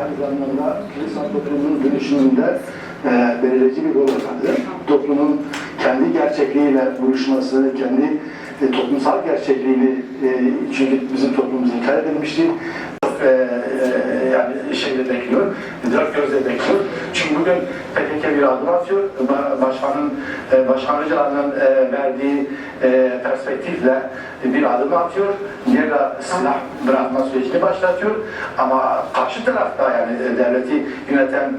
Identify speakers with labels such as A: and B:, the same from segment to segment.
A: aynı zamanda insan toplumunun dönüşümünde e, belirleyici bir rol oynadı. Toplumun kendi gerçekliğiyle buluşması, kendi e, toplumsal gerçekliğini, e, çünkü bizim toplumumuz inkar edilmişti. E, e, yani şeyde bekliyor, dört gözle bekliyor. Çünkü bugün PKK bir adım atıyor. Ba- Başkanın, e, Başkan e, verdiği e, perspektifle bir adım atıyor. Diğer silah bırakma sürecini başlatıyor. Ama karşı tarafta yani devleti yöneten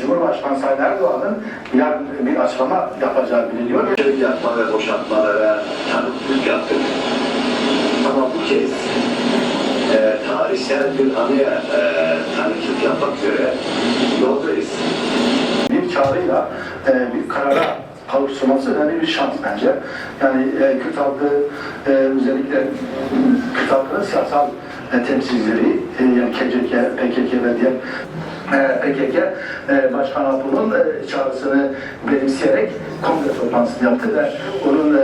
A: Cumhurbaşkanı Sayın Erdoğan'ın yarın bir açıklama yapacağı biliniyor.
B: Yapma ve boşaltmalara tanıklık yaptık. Ama bu kez e, tarihsel bir anıya e, tanıklık yapmak üzere
A: çağrıyla e, bir karara kavuşturması önemli bir şans bence. Yani e, Kürt halkı e, özellikle Kürt halkının siyasal e, temsilcileri e, yani KCK, PKK ve diğer e, PKK e, Başkan Abdul'un e, çağrısını benimseyerek kongre toplantısını yaptı ve onun e,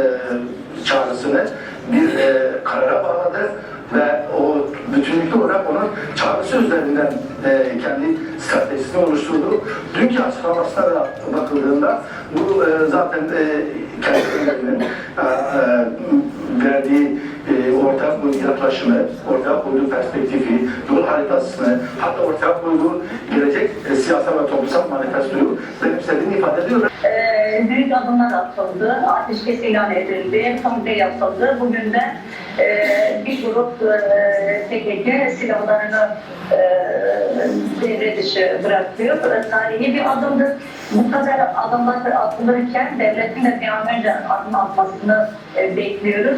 A: çağrısını bir e, karara bağladı ve o bütünlüklü olarak onun çağrısı üzerinden e, kendi stratejisini oluşturdu. Dünkü açıklamasına da bakıldığında bu e, zaten e, kendi e, e, verdiği e, ortak bu yaklaşımı, ortak koyduğu perspektifi, yol haritasını, hatta ortak koyduğu gelecek e, siyasal ve toplumsal manifestoyu benimsediğini ifade ediyor.
C: Ee, büyük adımlar atıldı, ateşkes ilan edildi, kongre yapıldı. Bugün de e, grup e, PKK silahlarını e, devre dışı bırakıyor. E, Tarihi bir adımdır. Bu kadar adımlar atılırken devletin de bir an önce adım atmasını e, bekliyoruz.